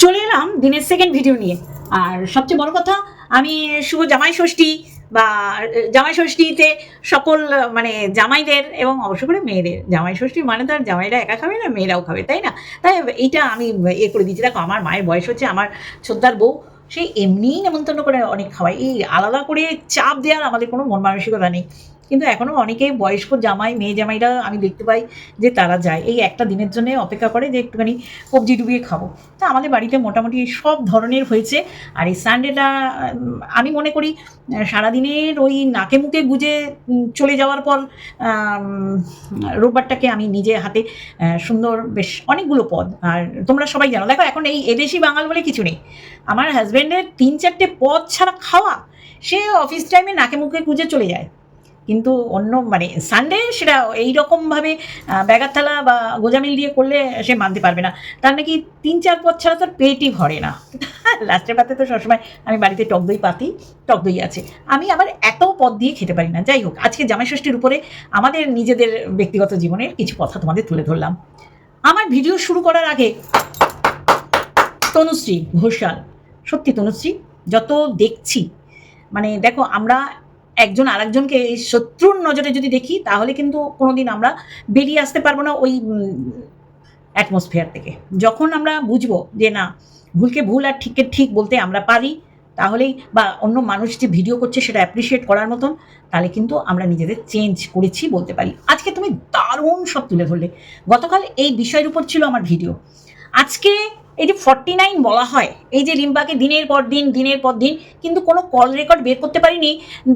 চলে এলাম দিনের সেকেন্ড ভিডিও নিয়ে। আর সবচেয়ে বড় কথা, আমি শুভ জামাই ষষ্ঠী বা জামাই ষষ্ঠীতে সকল মানে জামাইদের এবং অবশ্য করে মেয়েদের, জামাই ষষ্ঠী মানে তো আর জামাইরা একা খাবে না, মেয়েরাও খাবে, তাই না? তাই এইটা আমি এ করে দিচ্ছি দেখো, আমার মায়ের বয়স হচ্ছে আমার ছোটদার বউ, সে এমনিই নেমন্তন্ন করে অনেক খাওয়ায়। এই আলাদা করে চাপ দেওয়ার আমাদের কোনো মন মানসিকতা নেই। কিন্তু এখনও অনেকেই বয়স্ক জামাই, মেয়ে জামাইরা আমি দেখতে পাই যে তারা যায়। এই একটা দিনের জন্য অপেক্ষা করে যে একটুখানি কবজি ডুবিয়ে খাব। তা আমাদের বাড়িতে মোটামুটি সব ধরনের হয়েছে। আর এই সানডেটা আমি মনে করি সারাদিনের ওই নাকে মুখে গুজে চলে যাওয়ার পর রোববারটাকে আমি নিজে হাতে সুন্দর বেশ অনেকগুলো পদ। আর তোমরা সবাই জানো, দেখো এখন এই এদেশি বাঙাল বলে কিছু নেই। আমার হাজব্যান্ডের তিন চারটে পদ ছাড়া খাওয়া, সে অফিস টাইমে নাকে মুখে গুজে চলে যায়। কিন্তু অন্য মানে সানডে সেটা এইরকমভাবে ব্যাগার থালা বা গোজামিল দিয়ে করলে সে মানতে পারবে না। তার নাকি তিন চার পথ ছাড়া তার পেটই ভরে না। লাস্টের পাতে তো সবসময় আমি বাড়িতে টক দই পাতি, টক দই আছে। আমি আবার এত পদ দিয়ে খেতে পারি না। যাই হোক, আজকে জামাই ষষ্ঠীর উপরে আমাদের নিজেদের ব্যক্তিগত জীবনের কিছু কথা তোমাদের তুলে ধরলাম। আমার ভিডিও শুরু করার আগে তনুশ্রী ঘোষাল। সত্যি তনুশ্রী, যত দেখছি মানে দেখো আমরা একজন আরেকজনকে এই শত্রুর নজরে যদি দেখি, তাহলে কিন্তু কোনোদিন আমরা বেরিয়ে আসতে পারব না ওই অ্যাটমসফিয়ার থেকে। যখন আমরা বুঝব যে না, ভুলকে ভুল আর ঠিককে ঠিক বলতে আমরা পারি, তাহলেই বা অন্য মানুষ যে ভিডিও করছে সেটা অ্যাপ্রিসিয়েট করার মতন, তাহলে কিন্তু আমরা নিজেদের চেঞ্জ করেছি বলতে পারি। আজকে তুমি দারুণ সব তুলে ধরলে। গতকাল এই বিষয়ের উপর ছিল আমার ভিডিও আজকে এই যে ফর্টি নাইন বলা হয়, এই যে রিম্পাকে দিনের পর দিন, দিনের পর দিন, কিন্তু কোনো কল রেকর্ড বের করতে পারিনি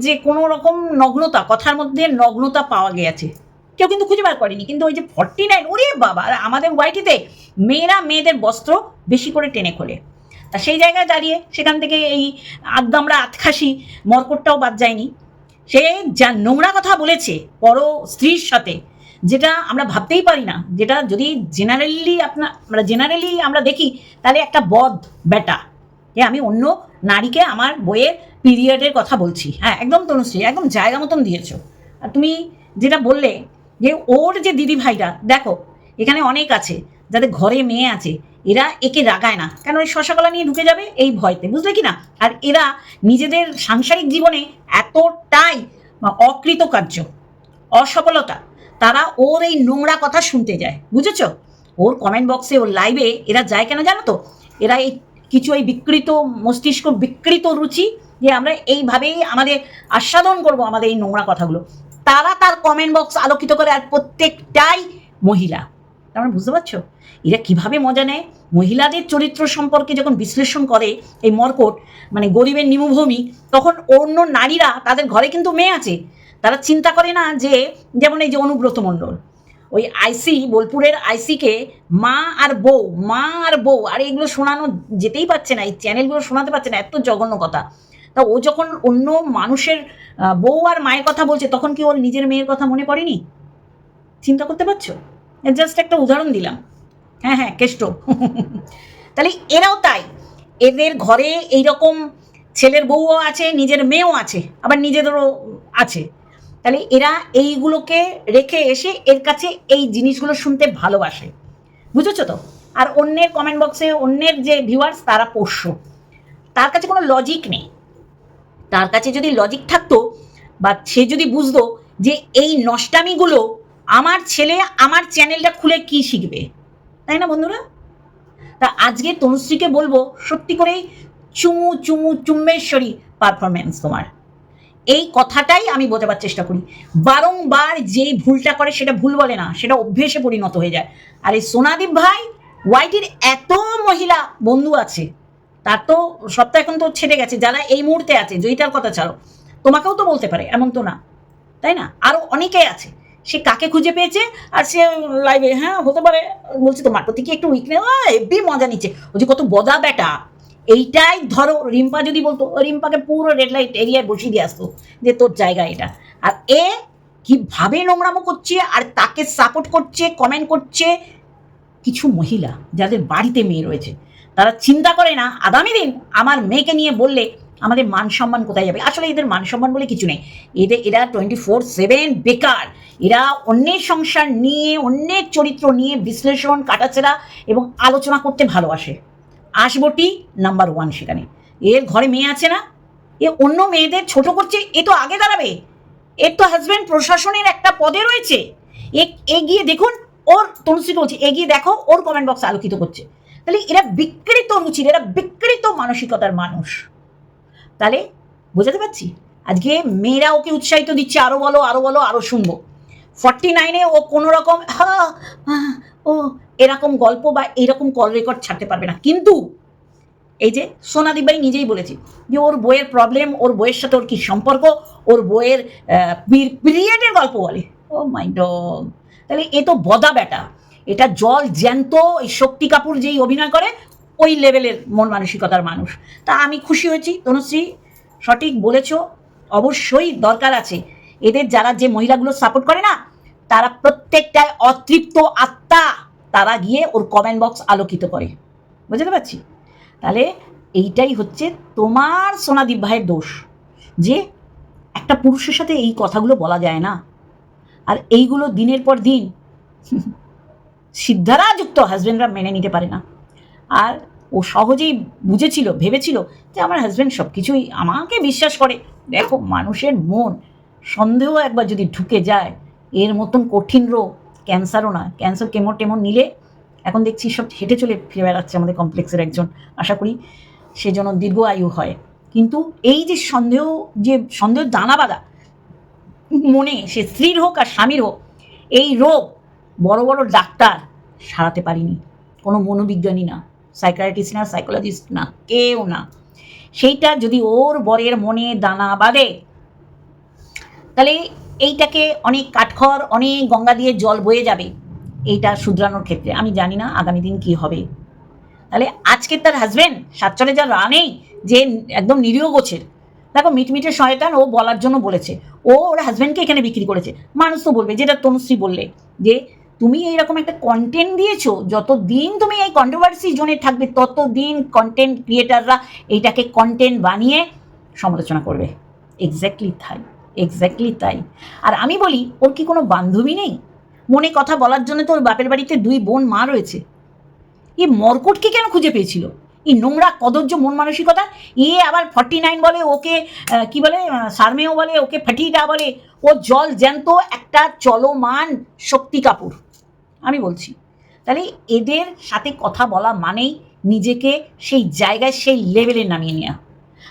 যে কোনো রকম নগ্নতা, কথার মধ্যে নগ্নতা পাওয়া গেছে। কেউ কিন্তু খুঁজে বার করেনি, কিন্তু ওই যে ফর্টি নাইন ওরে বাবা, আর আমাদের ওয়াইটিতে মেয়েরা মেয়েদের বস্ত্র বেশি করে টেনে খোলে। তা সেই জায়গায় দাঁড়িয়ে সেখান থেকে এই আদ্দামরা আতখাসি মরকটটাও বাদ যায়নি। সে যা নোংরা কথা বলেছে পর স্ত্রীর সাথে যেটা আমরা ভাবতেই পারি না, যেটা যদি জেনারেলি আপনার আমরা জেনারেলি আমরা দেখি, তাহলে একটা বদ বেটা এ আমি অন্য নারীকে আমার বইয়ের পিরিয়ডের কথা বলছি। হ্যাঁ একদম তনুশ্রী, একদম জায়গা মতন দিয়েছ। আর তুমি যেটা বললে যে ওর যে দিদি ভাইরা দেখো, এখানে অনেক আছে, যাদের ঘরে মেয়ে আছে, এরা একে রাগায় না। কেন ওই শশাকলা নিয়ে ঢুকে যাবে? এই ভয়তে, বুঝলে কি না? আর এরা নিজেদের সাংসারিক জীবনে এতটাই অকৃতকার্য, অসফলতা তারা ওর এই নোংরা কথা শুনতে যায়। বুঝেছ? ওর কমেন্ট বক্সে ওর লাইভে এরা যায় কেন জানো তো? এরা এই কিছু এই বিকৃত মস্তিষ্ক, বিকৃত রুচি যে আমরা এইভাবেই আমাদের আস্বাদন করব আমাদের এই নোংরা কথাগুলো। তারা তার কমেন্ট বক্স আলোকিত করে আর প্রত্যেকটাই মহিলা। তোমরা বুঝতে পারছ? এরা কীভাবে মজা নেয়? মহিলাদের চরিত্র সম্পর্কে যখন বিশ্লেষণ করে এই মর্কট মানে গরিবের নিমভূমি, তখন অন্য নারীরা তাদের ঘরে কিন্তু মেয়ে আছে। তারা চিন্তা করে না যে, যেমন এই যে অনুব্রত মণ্ডল, ওই আইসি, বোলপুরের আইসিকে মা আর বউ, মা আর বউ, আর এগুলো শোনানো যেতেই পারছে না, এই চ্যানেলগুলো শোনাতে পারছে না, এত জঘন্য কথা। তা ও যখন অন্য মানুষের বউ আর মায়ের কথা বলছে, তখন কি ওর নিজের মেয়ের কথা মনে পড়েনি? চিন্তা করতে পারছ? জাস্ট একটা উদাহরণ দিলাম। হ্যাঁ হ্যাঁ কেষ্ট। তাহলে এরাও তাই। এদের ঘরে এইরকম ছেলের বউও আছে, নিজের মেয়েও আছে, আবার নিজেদেরও আছে। তাহলে এরা এইগুলোকে রেখে এসে এর কাছে এই জিনিসগুলো শুনতে ভালোবাসে। বুঝেছ তো? আর অন্যের কমেন্ট বক্সে অন্যের যে ভিউয়ার্স তারা পোষ্য। তার কাছে কোনো লজিক নেই। তার কাছে যদি লজিক থাকতো বা সে যদি বুঝতো যে এই নষ্টামিগুলো আমার ছেলে আমার চ্যানেলটা খুলে কি শিখবে? তাই না বন্ধুরা? তা আজকে তনুশ্রীকে বলব, সত্যি করেই চুমু চুমু চুম্বেশ্বরী পারফরমেন্স তোমার। এই কথাটাই আমি বোঝাবার চেষ্টা করি। বারংবার যেই ভুলটা করে সেটা ভুল বলে না, সেটা অভ্যেসে পরিণত হয়ে যায়। আর এই সোনাদীপ ভাই, ওয়াইটির এত মহিলা বন্ধু আছে, তার তো সপ্তাহ এখন তো ছেড়ে গেছে, যারা এই মুহূর্তে আছে জয়িতার কথা ছাড়ো, তোমাকেও তো বলতে পারে, এমন তো না, তাই না? আরও অনেকেই আছে, সে কাকে খুঁজে পেয়েছে, আর সে লাইভে হ্যাঁ হতে পারে, বলছে তোমার প্রতি কি একটু উইকনেস এভি মজা নিচ্ছে। ও যে কত বদা বেটা এইটাই ধরো রিম্পা যদি বলতো রিম্পাকে পুরো রেড লাইট এরিয়ায় বসিয়ে দিয়ে আসতো যে তোর জায়গা এটা। আর এ কীভাবে নোংরামো করছে আর তাকে সাপোর্ট করছে কমেন্ট করছে কিছু মহিলা যাদের বাড়িতে মেয়ে রয়েছে। তারা চিন্তা করে না, আগামী দিন আমার মেয়েকে নিয়ে বললে আমাদের মান সম্মান কোথায় যাবে? আসলে এদের মান সম্মান বলে কিছু নেই। এদের, এরা টোয়েন্টি ফোর সেভেন বেকার। এরা অন্যের সংসার নিয়ে, অন্যের চরিত্র নিয়ে বিশ্লেষণ কাটাছেড়া এবং আলোচনা করতে ভালোবাসে। আসবটি নাম্বার ওয়ান সেখানে। এর ঘরে মেয়ে আছে না? এ অন্য মেয়েদের ছোট করছে এ তো আগে দাঁড়াবে। এর তো হাজব্যান্ড প্রশাসনের একটা পদে রয়েছে। এ এগিয়ে দেখুন ওর তনুশ্রীকে বলছি এগিয়ে দেখো ওর কমেন্ট বক্স আলোকিত করছে। তাহলে এরা বিকৃত রুচির এরা বিকৃত মানসিকতার মানুষ। তাহলে বোঝাতে পারছি? আজকে মেয়েরা ওকে উৎসাহিত দিচ্ছে আরও বলো আরও বলো আরও শুনব। ফর্টি নাইনে ও কোনো রকম হা, ও এরকম গল্প বা এরকম কল রেকর্ড ছাড়তে পারবে না। কিন্তু এই যে সোনাদীপ ভাই নিজেই বলেছে যে ওর বইয়ের প্রবলেম ওর বইয়ের সাথে ওর কি সম্পর্ক, ওর বইয়ের পিরিয়ডের গল্প বলে। ও মাই ডগ তাহলে এ তো বদা বেটা এটা জল জ্যান্ত, এই শক্তি কাপুর যেই অভিনয় করে, ওই লেভেলের মন মানসিকতার মানুষ। তা আমি খুশি হয়েছি তনুশ্রী সঠিক বলেছ। অবশ্যই দরকার আছে। এদের যারা যে মহিলাগুলো সাপোর্ট করে না, তারা প্রত্যেকটায় অতৃপ্ত আত্মা। তারা গিয়ে ওর কমেন্ট বক্স আলোকিত করে। বুঝতে পারছি? তাহলে এইটাই হচ্ছে তোমার সোনাদীপ ভাইয়ের দোষ, যে একটা পুরুষের সাথে এই কথাগুলো বলা যায় না। আর এইগুলো দিনের পর দিন সিদ্ধারাযুক্ত হাজব্যান্ডরা মেনে নিতে পারে না। আর ও সহজেই বুঝেছিল, ভেবেছিল যে আমার হাজব্যান্ড সব কিছুই আমাকে বিশ্বাস করে। দেখো, মানুষের মন, সন্দেহ একবার যদি ঢুকে যায়, এর মতন কঠিন রোগ ক্যান্সারও না, ক্যান্সার কেমো টেমো নিলে এখন দেখছি সব হেঁটে চলে ফিরে বেড়াচ্ছে আমাদের কমপ্লেক্সের একজন, আশা করি সে যেন দীর্ঘ আয়ু হয়। কিন্তু এই যে সন্দেহ যে সন্দেহ দানা বাঁধা, মনে, সে স্ত্রীর হোক আর স্বামীর হোক, এই রোগ বড় বড় ডাক্তার সারাতে পারিনি। কোনো মনোবিজ্ঞানী না সাইকায়াটিস্ট না সাইকোলজিস্ট না, কেউ না। সেইটা যদি ওর বরের মনে দানা বাঁধে, তাহলে এইটাকে অনেক কাঠখড়, অনেক গঙ্গা দিয়ে জল বয়ে যাবে। এইটা শুধরানোর ক্ষেত্রে। আমি জানি না আগামী দিন কি হবে। তাহলে আজকে তার হাজবেন্ড সাতচরে যা রানেই যে একদম নিরীহ গোছের। দেখো মিটমিটে শয়তান ও বলার জন্য বলেছে। ও ওর হাজব্যান্ডকে এখানে বিক্রি করেছে। মানুষ তো বলবে, যেটা তনুশ্রী বললে, যে তুমি এইরকম একটা কন্টেন্ট দিয়েছ যত দিন তুমি এই কন্ট্রোভার্সি জোনে থাকবে তত দিন কন্টেন্ট ক্রিয়েটাররা এইটাকে কন্টেন্ট বানিয়ে সমালোচনা করবে। এক্স্যাক্টলি তাই। এক্স্যাক্টলি তাই। আর আমি বলি ওর কি কোনো বান্ধবী নেই? মনে কথা বলার জন্য তো ওর বাপের বাড়িতে দুই বোন মা রয়েছে। এ মর্কটকে কেন খুঁজে পেয়েছিল? এই নোংরা কদর্য মন মানসিকতা এ আবার ফর্টি নাইন বলে ওকে কি বলে আহ, সারমেয় বলে ওকে ফাটিটা বলে ও জল জ্যান্ত একটা চলমান শক্তি কাপুর আমি বলছি তাহলে এদের সাথে কথা বলা মানেই নিজেকে সেই জায়গায় সেই লেভেলে নামিয়ে নেওয়া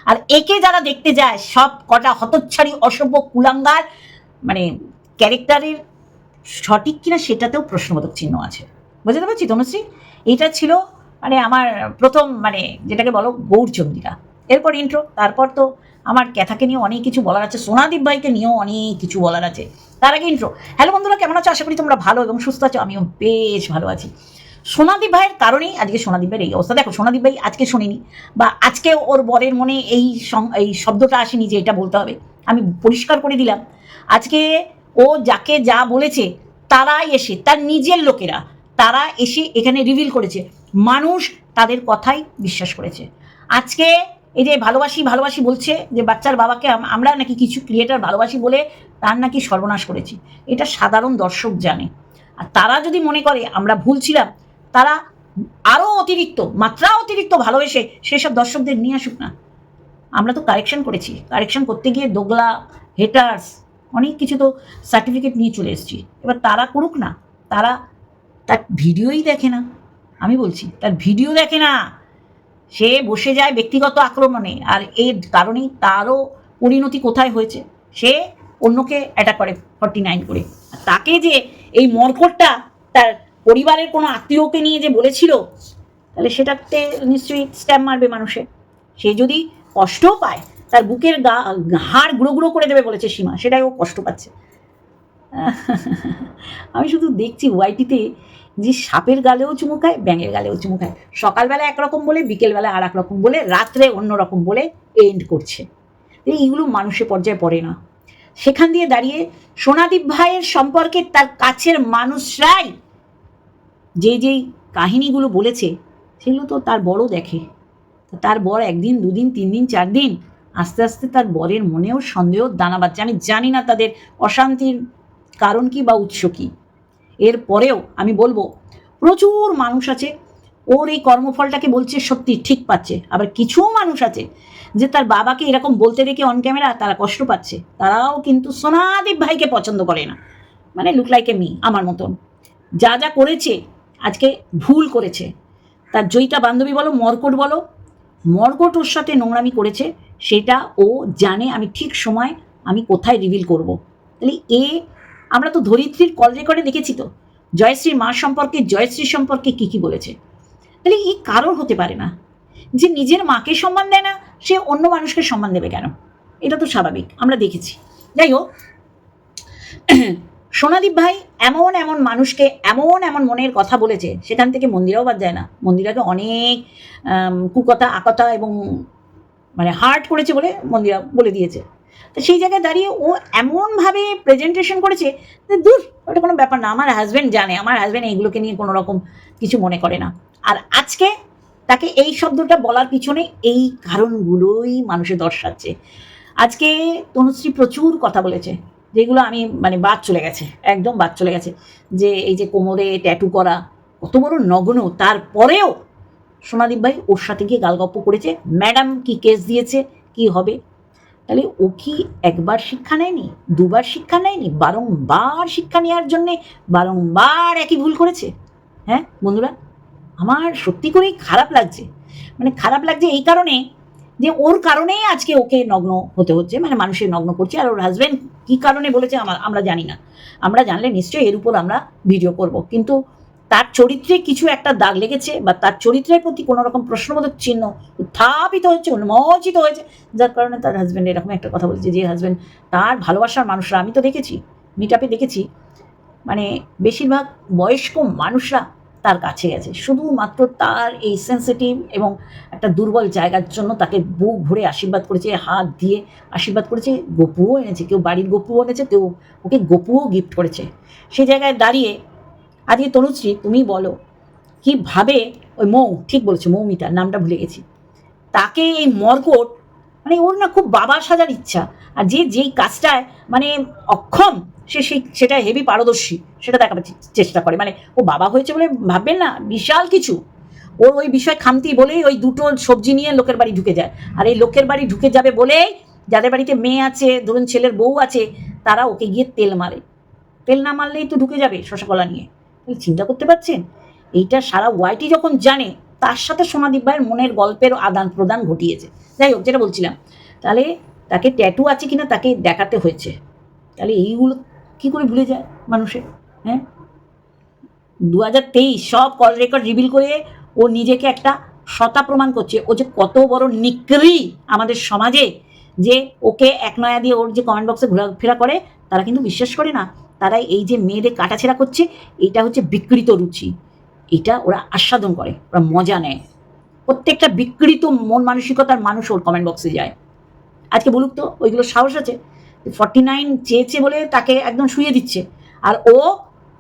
আর একে যারা দেখতে যায়, সব কটা হতচ্ছাড়ি অসভ্য কুলাঙ্গার মানে ক্যারেক্টারের সঠিক কিনা সেটাতেও প্রশ্নবোধক চিহ্ন আছে। বুঝতে পারছি তনুশ্রী? এটা ছিল মানে আমার প্রথম মানে যেটাকে বলো গৌরচন্দিকা এরপর ইন্ট্রো তারপর তো আমার ক্যাথাকে নিয়ে অনেক কিছু বলার আছে, সোনাদীপ ভাইকে নিয়েও অনেক কিছু বলার আছে। তার আগে ইন্ট্রো হ্যালো বন্ধুরা, কেমন আছো? আশা করি তোমরা ভালো এবং সুস্থ আছো, আমিও বেশ ভালো আছি। সোনাদীপ ভাইয়ের কারণেই আজকে সোনাদীপ ভাইয়ের এই অবস্থা। দেখো সোনাদীপ ভাই আজকে শুনিনি বা আজকে ওর বরের মনে এই এই শব্দটা আসেনি যে এটা বলতে হবে। আমি পরিষ্কার করে দিলাম। আজকে ও যাকে যা বলেছে, তারাই এসে, তার নিজের লোকেরা, তারা এসে এখানে রিভিল করেছে। মানুষ তাদের কথাই বিশ্বাস করেছে। আজকে এই যে ভালোবাসি ভালোবাসি বলছে যে বাচ্চার বাবাকে আমরা নাকি কিছু ক্রিয়েটার ভালোবাসি বলে তার নাকি সর্বনাশ করেছি। এটা সাধারণ দর্শক জানে। আর তারা যদি মনে করে, আমরা ভুল ছিলাম তারা আরও অতিরিক্ত, মাত্রা অতিরিক্ত ভালোবেসে সেসব দর্শকদের নিয়ে আসুক না। আমরা তো কারেকশন করেছি। কারেকশন করতে গিয়ে দোগলা হেটার্স অনেক কিছু তো সার্টিফিকেট নিয়ে চলে এসেছি। এবার তারা করুক না, তারা তার ভিডিওই দেখে না। আমি বলছি, তার ভিডিও দেখে না। সে বসে যায় ব্যক্তিগত আক্রমণে। আর এর কারণেই তারও পরিণতি কোথায় হয়েছে? সে অন্যকে অ্যাটাক করে ফর্টি নাইন করে তাকে যে এই মর্কটটা তার পরিবারের কোনো আত্মীয়কে নিয়ে যে বলেছিল, তাহলে সেটাতে নিশ্চয়ই স্ট্যাম্প মারবে মানুষে। সে যদি কষ্টও পায়, তার বুকের গা, হাড় গুঁড়ো গুঁড়ো করে দেবে বলেছে সীমা, সেটাই ও কষ্ট পাচ্ছে। আমি শুধু দেখছি ওয়াইটিতে যে সাপের গালেও চুমু খায়, ব্যাঙের গালেও চুমু খায়। সকালবেলা একরকম বলে, বিকেলবেলা আর রকম বলে, রাত্রে অন্য রকম বলে এন্ড করছে। এইগুলো মানুষের পর্যায়ে পড়ে না। সেখান দিয়ে দাঁড়িয়ে সোনাদীপ ভাইয়ের সম্পর্কে তার কাছের মানুষরাই যে যেই কাহিনীগুলো বলেছে, সেগুলো তো তার বড় দেখে। তার বর একদিন, দুদিন তিন দিন চার দিন আস্তে আস্তে তার বরের মনেও সন্দেহ, দানা বাচ্চা। আমি জানি না তাদের অশান্তির কারণ কি বা উৎস কি। এর পরেও আমি বলব, প্রচুর মানুষ আছে, ওর এই কর্মফলটাকে বলছে সত্যি ঠিক পাচ্ছে। আবার কিছু মানুষ আছে, যে তার বাবাকে এরকম বলতে দেখে অন ক্যামেরা তারা কষ্ট পাচ্ছে। তারাও কিন্তু সোনাদীপ ভাইকে পছন্দ করে না। মানে লুক লাইক এ মি আমার মতন। যা যা করেছে আজকে ভুল করেছে। তার জয়িতা বান্ধবী বলো, মর্কট বলো, মর্কট ওর সাথে নোংরামি করেছে, সেটা ও জানে আমি ঠিক সময় আমি কোথায় রিভিল করব। তাহলে এ, আমরা তো ধরিত্রীর কল রেকর্ডে দেখেছি তো। জয়শ্রীর মা সম্পর্কে, জয়শ্রী সম্পর্কে কী কী বলেছে? তাহলে এই কারোর হতে পারে না। যে নিজের মাকে সম্মান দেয় না, সে অন্য মানুষকে সম্মান দেবে কেন? এটা তো স্বাভাবিক, আমরা দেখেছি। যাই হোক সোনাদীপ ভাই এমন এমন মানুষকে এমন এমন মনের কথা বলেছে, সেখান থেকে মন্দিরাও বাদ যায় না। মন্দিরাকে অনেক কুকথা, আকথা এবং মানে হার্ট করেছে বলে মন্দিরা বলে দিয়েছে। তো সেই জায়গায় দাঁড়িয়ে ও এমনভাবে প্রেজেন্টেশন করেছে যে দূর ওটা কোনো ব্যাপার না, আমার হাজব্যান্ড জানে, আমার হাজব্যান্ড এইগুলোকে নিয়ে কোনো রকম কিছু মনে করে না। আর আজকে তাকে এই শব্দটা বলার পিছনে এই কারণগুলোই মানুষে দর্শাচ্ছে। আজকে তনুশ্রী প্রচুর কথা বলেছে। যেগুলো আমি মানে বাদ চলে গেছে, একদম বাদ চলে গেছে। যে এই যে কোমরে ট্যাটু করা, কত বড় নগ্ন। তারপরেও সোনাদীপ ভাই ওর সাথে গিয়ে গালগপ্প করেছে। ম্যাডাম কি কেস দিয়েছে? কি হবে? তাহলে ও কি একবার শিক্ষা নেয়নি? দুবার শিক্ষা নেয়নি? বারংবার শিক্ষা নেওয়ার জন্যে বারংবার একই ভুল করেছে? হ্যাঁ বন্ধুরা? আমার সত্যি করেই খারাপ লাগছে। মানে খারাপ লাগছে এই কারণে যে ওর কারণেই আজকে ওকে নগ্ন হতে হচ্ছে মানে মানুষের নগ্ন করছে, আর ওর হাজব্যান্ড কী কারণে বলেছে আমরা জানি না। আমরা জানলে নিশ্চয়ই এর উপর আমরা ভিডিও করব। কিন্তু তার চরিত্রে কিছু একটা দাগ লেগেছে, বা তার চরিত্রের প্রতি কোনো রকম প্রশ্নবোধক চিহ্ন উত্থাপিত হচ্ছে, উন্মোচিত হয়েছে, যার কারণে তার হাজব্যান্ড এরকম একটা কথা বলছে যে হাজব্যান্ড তার ভালোবাসার মানুষরা, আমি তো দেখেছি মিট দেখেছি মানে বেশিরভাগ বয়স্ক মানুষরা তার কাছে গেছে। শুধুমাত্র তার এই সেন্সিটিভ এবং একটা দুর্বল জায়গার জন্য তাকে বুক ভরে আশীর্বাদ করেছে, হাত দিয়ে আশীর্বাদ করেছে, গপুও এনেছে, কেউ বাড়ির গপুও এনেছে, কেউ ওকে গপুও গিফট করেছে। সেই জায়গায় দাঁড়িয়ে, আজকে তনুশ্রী, তুমি বলো কীভাবে ওই মৌ, ঠিক বলেছ মৌমিতা নামটা ভুলে গেছি। তাকে এই মর্কট মানে ওর না খুব বাবা সাজার ইচ্ছা। আর যে, যেই কাজটায় মানে অক্ষম, সে সেই সেটা হেভি পারদর্শী, সেটা দেখাবার চেষ্টা করে। মানে ও বাবা হয়েছে বলে ভাববেন না, বিশাল কিছু। ওর ওই বিষয় খামতি বলেই ওই দুটো সবজি নিয়ে লোকের বাড়ি ঢুকে যায়। আর এই লোকের বাড়ি ঢুকে যাবে বলেই যাদের বাড়িতে মেয়ে আছে, ধরুন ছেলের বউ আছে, তারা ওকে গিয়ে তেল মারে। তেল না মারলেই তো ঢুকে যাবে শশা কলা নিয়ে। চিন্তা করতে পারছেন? এইটা সারা ওয়াইটি যখন জানে, তার সাথে সোনাদীপ ভাইয়ের মনের গল্পের আদান প্রদান ঘটিয়েছে। যাই হোক, যেটা বলছিলাম। তাহলে তাকে ট্যাটু আছে কিনা তাকে দেখাতে হয়েছে। তাহলে এইগুলো কী করে ভুলে যায় মানুষের হ্যাঁ? দু হাজার তেইশ সব কল রেকর্ড রিভিল করে ও নিজেকে একটা সতা প্রমাণ করছে। ও যে কত বড় নিকরি আমাদের সমাজে যে ওকে এক নয়া দিয়ে ওর যে কমেন্ট বক্সে ঘোরাফেরা করে, তারা কিন্তু বিশ্বাস করে না। তারা এই যে মেয়েদের কাটাছেড়া করছে এটা হচ্ছে বিকৃত রুচি। এটা ওরা আস্বাদন করে, ওরা মজা নেয়। প্রত্যেকটা বিকৃত মন মানসিকতার মানুষ ওর কমেন্ট বক্সে যায়। আজকে বলুক তো, ওইগুলো সাহস আছে? ফর্টি নাইন চেয়েছে বলে তাকে একদম শুয়ে দিচ্ছে। আর ও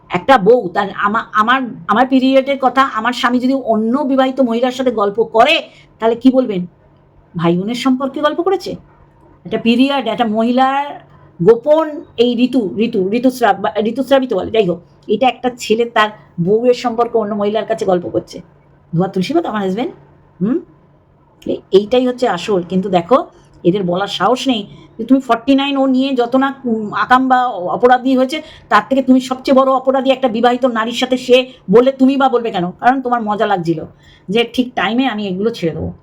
একটা বউ, তার আমার আমার পিরিয়ডের কথা, আমার স্বামী যদি অন্য বিবাহিত মহিলার সাথে গল্প করে, তাহলে কি বলবেন? ভাই বোনের সম্পর্কে গল্প করেছে? একটা পিরিয়ড একটা মহিলার গোপন এই ঋতু ঋতু, ঋতুস্রাব, বা, ঋতুস্রাবিত বলে, যাই হোক, এটা একটা ছেলে তার বউয়ের সম্পর্কে অন্য মহিলার কাছে গল্প করছে। ধোয়া তুলসী আমার হাজবেন্ড হুম? এইটাই হচ্ছে আসল। কিন্তু দেখো, এদের বলার সাহস নেই যে তুমি ফর্টি নাইন ও নিয়ে যত না আকাম বা অপরাধী হয়েছে, তার থেকে তুমি সবচেয়ে বড় অপরাধী একটা বিবাহিত নারীর সাথে সে বলে তুমি বা বলবে কেন? কারণ তোমার মজা লাগছিল যে ঠিক টাইমে আমি এগুলো ছেড়ে দেবো।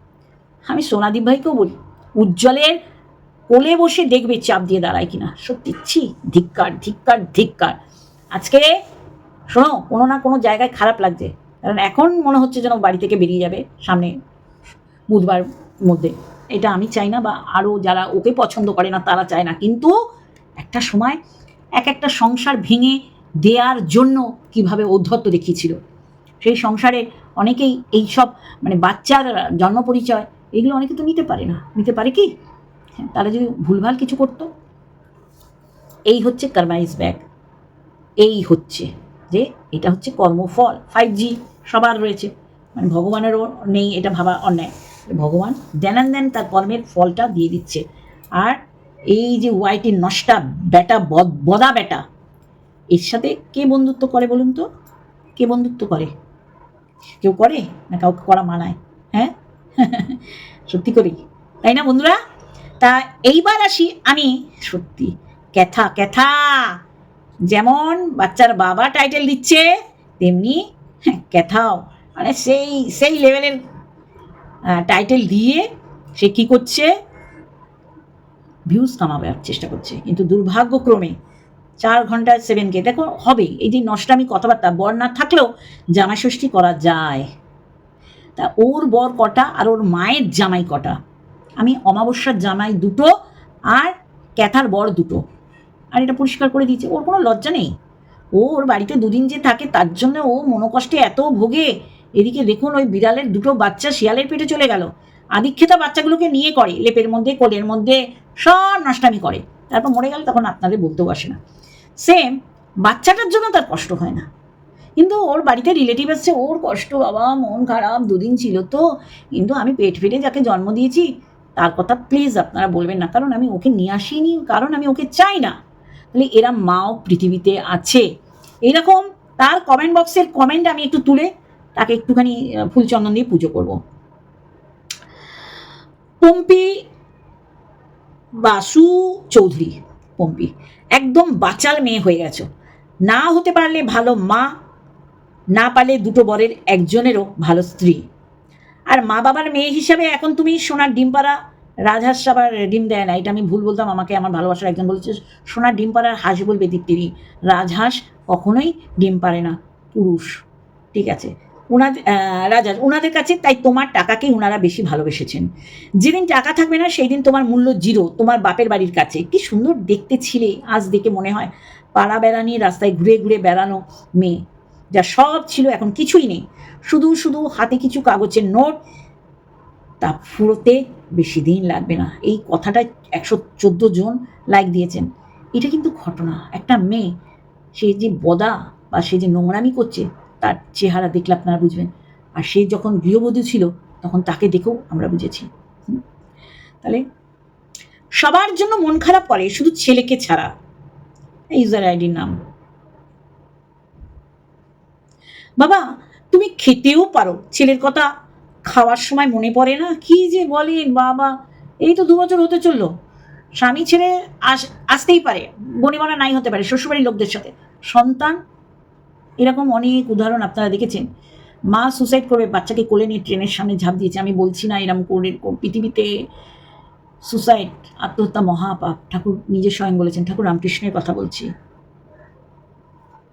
আমি সোনাদীপ ভাইকেও বলি, উজ্জ্বলের কোলে বসে দেখবে চাপ দিয়ে দাঁড়ায় কিনা। সত্যি, ছি, ধিক্কার ধিক্কার ধিক্কার। আজকে শোনো, কোনো না কোনো জায়গায় খারাপ লাগছে। কারণ এখন মনে হচ্ছে যেন বাড়ি থেকে বেরিয়ে যাবে সামনে বুধবার মধ্যে। এটা আমি চাই না বা আরও যারা ওকে পছন্দ করে না তারা চায় না। কিন্তু একটা সময় এক একটা সংসার ভেঙে দেওয়ার জন্য কীভাবে ঔদ্ধত্য দেখিয়েছিল। সেই সংসারে অনেকেই এই সব মানে বাচ্চার জন্ম পরিচয় এগুলো অনেকে তো নিতে পারে না। নিতে পারে কি? হ্যাঁ, তারা যদি ভুলভাল কিছু করতো এই হচ্ছে কারমাইজ ব্যাগ। এই হচ্ছে। যে এটা হচ্ছে কর্মফল ফাইভ জি সবার রয়েছে। মানে ভগবানেরও নেই এটা ভাবা অন্যায়। ভগবান দেনান দেন তার কর্মের ফলটা দিয়ে দিচ্ছে। আর এই যে ওয়াইটি নষ্টা বেটা বদ- বেটা এর সাথে কে বন্ধুত্ব করে বলুন তো? কে বন্ধুত্ব করে? কেউ করে না কাউকে করা মানায়? হ্যাঁ? সত্যি করেই তাই না বন্ধুরা? তা এইবার আসি আমি সত্যি। ক্যাথা ক্যাথা! যেমন বাচ্চার বাবা টাইটেল দিচ্ছে, তেমনি ক্যাথাও মানে সেই সেই লেভেলের টাইটেল দিয়ে সে কী করছে? ভিউজ কামাবার চেষ্টা করছে। কিন্তু দুর্ভাগ্যক্রমে চার ঘন্টায় সেভেন কে, দেখো হবে এই যে নষ্টামি কথাবার্তা, বর না থাকলেও জামাই ষষ্ঠী করা যায়। তা ওর বর কটা আর ওর মায়ের জামাই কটা? আমি অমাবস্যার জামাই দুটো আর ক্যাথার বর দুটো? আর এটা পরিষ্কার করে দিয়েছে। ওর কোনো লজ্জা নেই। ও ওর বাড়িতে দুদিন যে থাকে, তার জন্য ও মনোকষ্টে এত ভোগে। এদিকে দেখুন ওই বিড়ালের দুটো বাচ্চা শিয়ালের পেটে চলে গেল। আদিক্ষেতা বাচ্চাগুলোকে নিয়ে করে, লেপের মধ্যে, কোলের মধ্যে, সব নষ্টামি করে। তারপর মরে গেলে তখন আপনাদের বলতেও আসে না। সেম বাচ্চাটার জন্য তার কষ্ট হয় না। কিন্তু ওর বাড়িতে রিলেটিভ এসছে, ওর কষ্ট, বাবা, মন খারাপ, দুদিন ছিল তো। কিন্তু আমি পেট ফেটে যাকে জন্ম দিয়েছি, তার কথা প্লিজ আপনারা বলবেন না। কারণ আমি ওকে নিয়ে আসিনি, কারণ আমি ওকে চাই না। তাহলে এরা মাও পৃথিবীতে আছে। এরকম তার কমেন্ট বক্সের কমেন্ট আমি একটু তুলে তাকে একটুখানি ফুলচন্দন দিয়ে পুজো করব। পম্পি বাসু চৌধুরী, পম্পি, একদম বাচাল মেয়ে হয়ে গেছো। না হতে পারলে ভালো মা, না পারলে দুটো বরের একজনেরও ভালো স্ত্রী। আর মা বাবার মেয়ে হিসাবে এখন তুমি সোনার ডিম পাড়া রাজহাঁস আবার ডিম দেয় না, এটা আমি ভুল বলতাম, আমাকে আমার ভালোবাসার একজন বলেছে সোনার ডিম পাড়ার হাঁস বলবে দীপ্তিদি রাজহাঁস কখনোই ডিম পারে না, পুরুষ, ঠিক আছে। উনাদের রাজহাঁস ওনাদের কাছে তাই তোমার টাকাকেই ওনারা বেশি ভালোবেসেছেন। যেদিন টাকা থাকবে না সেই দিন তোমার মূল্য জিরো, তোমার বাপের বাড়ির কাছে। কি সুন্দর দেখতে ছিলে, আজ দেখে মনে হয় পাড়া বেড়ানি রাস্তায় ঘুরে ঘুরে বেড়ানো মেয়ে, যা সব ছিল, এখন কিছুই নেই। শুধু শুধু হাতে কিছু কাগজের নোট, তা ফুরোতে বেশি দিন লাগবে না। এই কথাটা একশো চোদ্দ জন লাইক দিয়েছেন। এটা কিন্তু ঘটনা। একটা মেয়ে, সে যে বদা বা সে যে নোংরামি করছে, তার চেহারা দেখলে আপনারা বুঝবেন। আর সে যখন গৃহবধূ ছিল, তখন তাকে দেখেও আমরা বুঝেছি? তাহলে সবার জন্য মন খারাপ করে, শুধু ছেলেকে ছাড়া। ইউজার আইডির নাম। বাবা, তুমি খেতেও পারো। ছেলের কথা খাওয়ার সময় মনে পড়ে না? কি যে বলেন বাবা? এই তো দু বছর হতে চলল। স্বামী ছেড়ে আস, আসতেই পারে। বনিবনা নাই হতে পারে, শ্বশুরবাড়ির লোকদের সাথে। সন্তান? এরকম অনেক উদাহরণ আপনারা দেখেছেন। মা সুসাইড করবে, বাচ্চাকে কোলে নিয়ে ট্রেনের সামনে ঝাঁপ দিয়েছে। আমি বলছি না এরকম করে পৃথিবীতে সুসাইড আত্মহত্যা মহাপাপ। ঠাকুর নিজে স্বয়ং বলেছেন, ঠাকুর রামকৃষ্ণের কথা বলছি।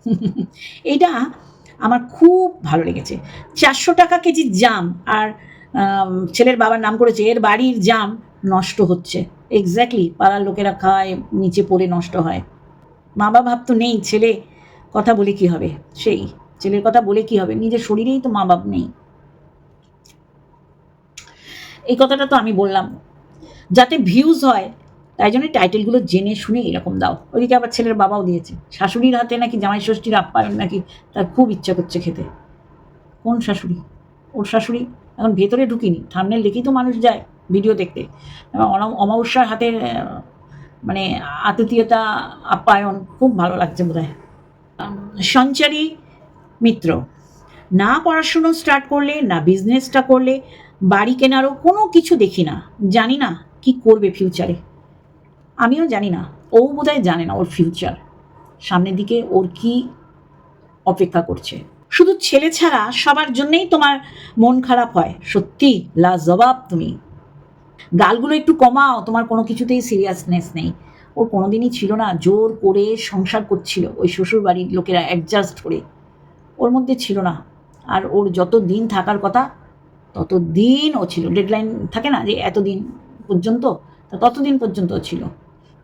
এটা আমার খুব ভালো লেগেছে। চারশো টাকা কেজি জাম আর ছেলের বাবার নাম করেছে, এর বাড়ির জাম নষ্ট হচ্ছে। এক্স্যাক্টলি পাড়ার লোকেরা খায়, নিচে পড়ে নষ্ট হয়। মা বাবা ভাব তো নেই, ছেলে কথা বলে কি হবে? সেই, ছেলের কথা বলে কি হবে? নিজের শরীরেই তো মা বাপ নেই। এই কথাটা তো আমি বললাম। যাতে ভিউজ হয় তাই জন্য টাইটেলগুলো জেনে শুনে এরকম দাও। ওইদিকে আবার ছেলের বাবাও দিয়েছে। শাশুড়ির হাতে নাকি জামাই ষষ্ঠীর আপ্যায়ন নাকি তার খুব ইচ্ছা করছে খেতে। কোন শাশুড়ি? ওর শাশুড়ি এখন ভেতরে ঢুকিনি। থামনেল দেখেই তো মানুষ যায় ভিডিও দেখতে। এবং অমাবস্যার হাতের মানে আতিথীয়তা আপ্যায়ন খুব ভালো লাগছে বোধ হয় সঞ্চারী মিত্র, না পড়াশুনো স্টার্ট করলে, না বিজনেসটা করলে, বাড়ি কেনারও কোনো কিছু দেখি না। জানি না কি করবে ফিউচারে আমিও জানি না। ও বোধহয় জানে না ওর ফিউচার সামনের দিকে ওর কি অপেক্ষা করছে। শুধু ছেলে ছাড়া সবার জন্যেই তোমার মন খারাপ হয়। সত্যি লাজবাব তুমি। গালগুলো একটু কমাও, তোমার কোনো কিছুতেই সিরিয়াসনেস নেই। ওর কোনোদিনই ছিল না, জোর করে সংসার করছিল ওই শ্বশুর বাড়ির লোকেরা অ্যাডজাস্ট করে। ওর মধ্যে ছিল না। আর ওর যত দিন থাকার কথা, তত দিন ও ছিল। ডেডলাইন থাকে না যে এতদিন পর্যন্ত? তা ততদিন পর্যন্ত ছিল।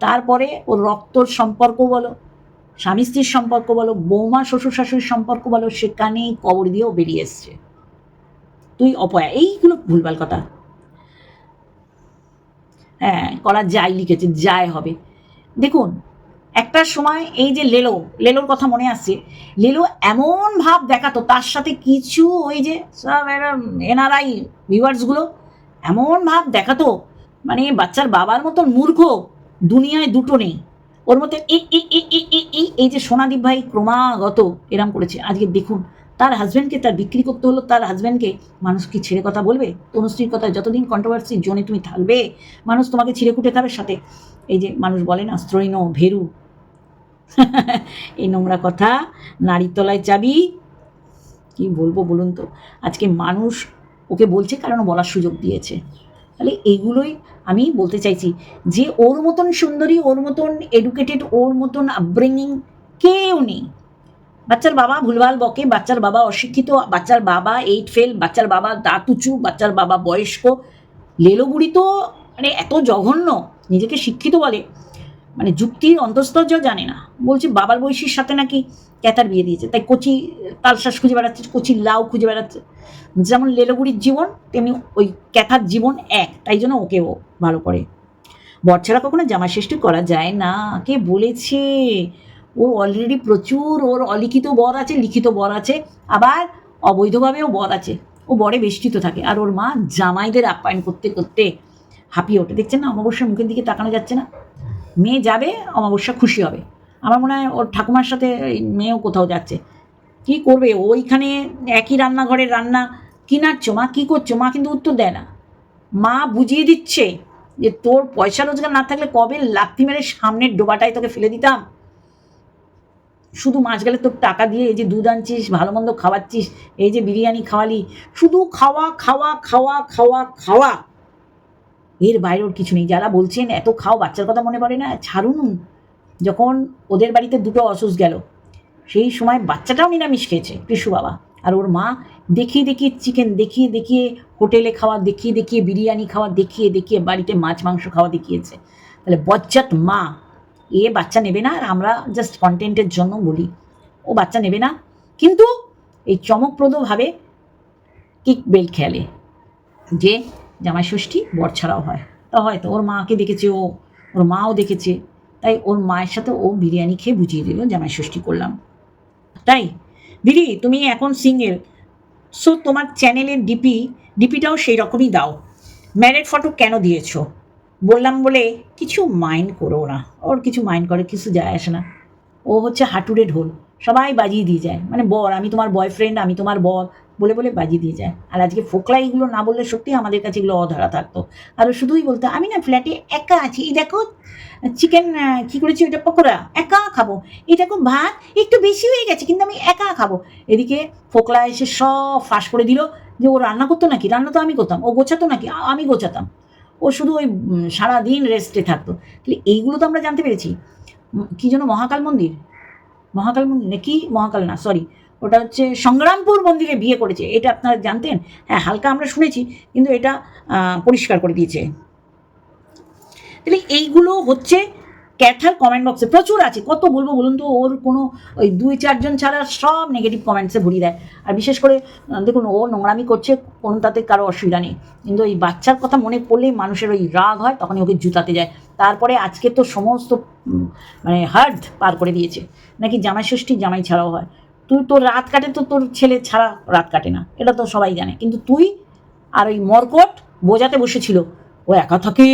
তারপরে ওর রক্তর সম্পর্ক বলো, স্বামী স্ত্রীর সম্পর্ক বলো, বৌমা, শ্বশুর শাশুড়ির সম্পর্ক বলো, সেখানেই কবর দিয়েও বেরিয়ে এসছে। তুই অপয়া, এইগুলো ভুলভাল কথা। হ্যাঁ করা যায় লিখেছে যায় হবে। দেখুন, একটা সময় এই যে লেলো, লেলোর কথা মনে আসছে লেলো এমন ভাব দেখাতো, তার সাথে কিছু ওই যে সব এনআরআই ভিউয়ার্সগুলো এমন ভাব দেখাতো মানে বাচ্চার বাবার মতন মূর্খ। দুনিয়ায় দুটো নেই। ওর মধ্যে এই যে সোনাদীপ ভাই ক্রমাগত এরম করেছে, আজকে দেখুন, তার হাজব্যান্ডকে তার বিক্রি করতে হলো, তার হাজব্যান্ডকে মানুষ কি ছেড়ে কথা বলবে? তনুশ্রীর কথা যতদিন কন্ট্রোভার্সির জোনে তুমি থাকবে, মানুষ তোমাকে ছিঁড়ে কুটে খাবে সাথে। এই যে মানুষ বলে না, স্ত্রৈন ভেরু। এই নোংরা কথা, নারীর তলায় চাবি। কি বলব বলুন তো? আজকে মানুষ ওকে বলছে কারণ বলার সুযোগ দিয়েছে। তাহলে এইগুলোই আমি বলতে চাইছি যে ওর মতন সুন্দরী, ওর মতন এডুকেটেড ওর মতন আপব্রিঙিং কেউ নেই। বাচ্চার বাবা ভুলভাল বকে, বাচ্চার বাবা অশিক্ষিত, বাচ্চার বাবা এইট ফেল বাচ্চার বাবা দাঁত উঁচু বাচ্চার বাবা বয়স্ক। লেলোগুড়ি তো মানে এত জঘন্য, নিজেকে শিক্ষিত বলে। মানে যুক্তির অন্তঃস্তর্য জানে না। বলছে, বাবার বয়সীর সাথে নাকি ক্যাতার বিয়ে দিয়েছে। তাই কচি তালশ্বাস খুঁজে বেড়াচ্ছে, কচি লাউ খুঁজে বেড়াচ্ছে। যেমন লেলোগুড়ির জীবন, তেমনি ওই ক্যাথার জীবন এক। তাই জন্য ওকেও ভালো করে। বর ছাড়া কখনো জামা ষষ্ঠী করা যায় না। কে বলেছে? ও অলরেডি প্রচুর ওর অলিখিত বর আছে, লিখিত বর আছে। আবার অবৈধভাবেও বর আছে। ও বরে বেষ্টিত থাকে। আর ওর মা জামাইদের আপ্যায়ন করতে করতে হাঁপিয়ে ওঠে। দেখছেন না? অমাবস্যার মুখের দিকে তাকানো যাচ্ছে না। মেয়ে যাবে, অমাবস্যা খুশি হবে। আমার মনে হয় ওর ঠাকুমার সাথে মেয়েও কোথাও যাচ্ছে। কি করবে? ওইখানে একই রান্নাঘরের রান্না কি মা কী করছ? মা কিন্তু উত্তর দেয় না। মা বুঝিয়ে দিচ্ছে যে তোর পয়সা রোজগার না থাকলে কবে লাথি মেরে সামনের ডোবাটায় তোকে ফেলে দিতাম? শুধু মাছ গেলে তোর টাকা দিয়ে এই যে দুধ আনছিস, ভালো মন্দ খাওয়াচ্ছিস, এই যে বিরিয়ানি খাওয়ালি, শুধু খাওয়া খাওয়া খাওয়া খাওয়া খাওয়া। এর বাইরে ওর কিছু নেই। যারা বলছেন, এত খাও, বাচ্চার কথা মনে পড়ে না? ছাড়ুন। যখন ওদের বাড়িতে দুটো অসুস গেল, সেই সময় বাচ্চাটাও নিরামিষ খেয়েছে, পিসু বাবা। আর ওর মা দেখিয়ে দেখিয়ে চিকেন, দেখিয়ে দেখিয়ে হোটেলে খাওয়া, দেখিয়ে দেখিয়ে বিরিয়ানি খাওয়া, দেখিয়ে দেখিয়ে বাড়িতে মাছ, মাংস খাওয়া দেখিয়েছে। তাহলে বজ্জাত মা, এ বাচ্চা নেবে না? আর আমরা জাস্ট কন্টেন্টের জন্য বলি, ও বাচ্চা নেবে না? কিন্তু এই চমকপ্রদভাবে কিক বেল্ট খেলে যে জামাই ষষ্ঠী বর ছাড়াও হয়। তা হয়তো ওর মাকে দেখেছে, ও, ওর মাও দেখেছে। তাই ওর মায়ের সাথে ও বিরিয়ানি খেয়ে বুঝিয়ে দিল জামাই ষষ্ঠী করলাম। তাই, দিদি, তুমি এখন সিঙ্গেল সো তোমার চ্যানেলের ডিপি ডিপিটাও সেই রকমই দাও। ম্যারেড ফটো কেন দিয়েছ? বললাম বলে, কিছু মাইন্ড করো না। ওর কিছু মাইন্ড করে, কিছু যায় আসে না। ও হচ্ছে হাটুরে ঢোল। সবাই বাজিয়ে দিয়ে যায়। মানে বর, আমি তোমার বয়ফ্রেন্ড আমি তোমার বর। বলে বলে বাজি দিয়ে যায়। আর আজকে ফোকলা এগুলো না বললে সত্যি আমাদের কাছে এগুলো অধরা থাকতো। আর শুধুই বলতো, আমি না ফ্ল্যাটে একা আছি। এই দেখো চিকেন কী করেছি ওইটা, পকোড়া, একা খাব। এই দেখো ভাত, একটু বেশি হয়ে গেছে, কিন্তু আমি একা খাব। এদিকে ফোকলা এসে সব ফাঁস করে দিল যে ও রান্না করতো নাকি? রান্না তো আমি করতাম। ও গোছাতো নাকি? আমি গোছাতাম। ও শুধু ওই সারাদিন রেস্টে থাকতো। তাহলে এইগুলো তো আমরা জানতে পেরেছি। কি যেন মহাকাল মন্দির? মহাকাল মন্দির? না, কি মহাকাল না সরি ওটা হচ্ছে সংগ্রামপুর মন্দিরে বিয়ে করেছে। এটা আপনারা জানতেন? হ্যাঁ হালকা আমরা শুনেছি, কিন্তু এটা পরিষ্কার করে দিয়েছে। তাহলে এইগুলো হচ্ছে ক্যাথার কমেন্ট বক্সে প্রচুর আছে। কত বলব বলুন তো? ওর কোনো ওই দুই চারজন ছাড়া সব নেগেটিভ কমেন্টসে ভরিয়ে দেয়। আর বিশেষ করে দেখুন, ও নোংরামি করছে, কোনো তাতে কারও অসুবিধা নেই। কিন্তু ওই বাচ্চার কথা মনে পড়লেই মানুষের ওই রাগ হয়, তখনই ওকে জুতাতে যায়। তারপরে আজকে তো সমস্ত মানে হার্ড পার করে দিয়েছে। নাকি জামাই ষষ্ঠী জামাই ছাড়াও হয়। তুই তোর রাত কাটে তো তোর ছেলে ছাড়া রাত কাটে না। এটা তো সবাই জানে। কিন্তু তুই আর ওই মর্কট বোঝাতে বসেছিল। ও একা থাকে।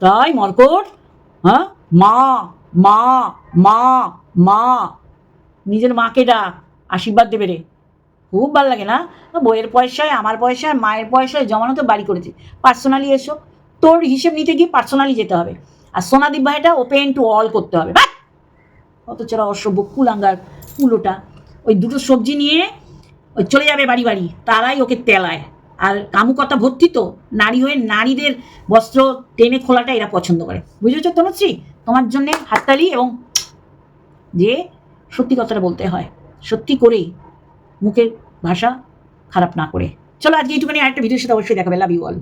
তাই মর্কট? হ্যাঁ? মা মা মা মা। নিজের মাকে ডাক, আশীর্বাদ দেবে রে। খুব ভালো লাগে না? বইয়ের পয়সায়, আমার পয়সায়, মায়ের পয়সায় জমানো তো বাড়ি করেছে। পার্সোনালি এসো। তোর হিসেব নিতে গিয়ে পার্সোনালি যেতে হবে। আর সোনাদীপ ভাইটা ওপেন টু অল করতে হবে। বাট অতচরা অসভ্য, কুলাঙ্গার, কুলোটা। ওই দুটো সবজি নিয়ে ওই চলে যাবে বাড়ি বাড়ি, তারাই ওকে তেলায়। আর কামুকতা ভর্তি তো, নারী হয়ে নারীদের বস্ত্র টেনে খোলাটা এরা পছন্দ করে। বুঝেছ তনুশ্রী? তোমার জন্যে হাততালি এবং যে সত্যি কথাটা বলতে হয়, সত্যি করেই মুখের ভাষা খারাপ না করে। চলো আজকে এইটুখানি আরেকটা ভিডিওর সাথে অবশ্যই দেখাবে লাভ ইউ অল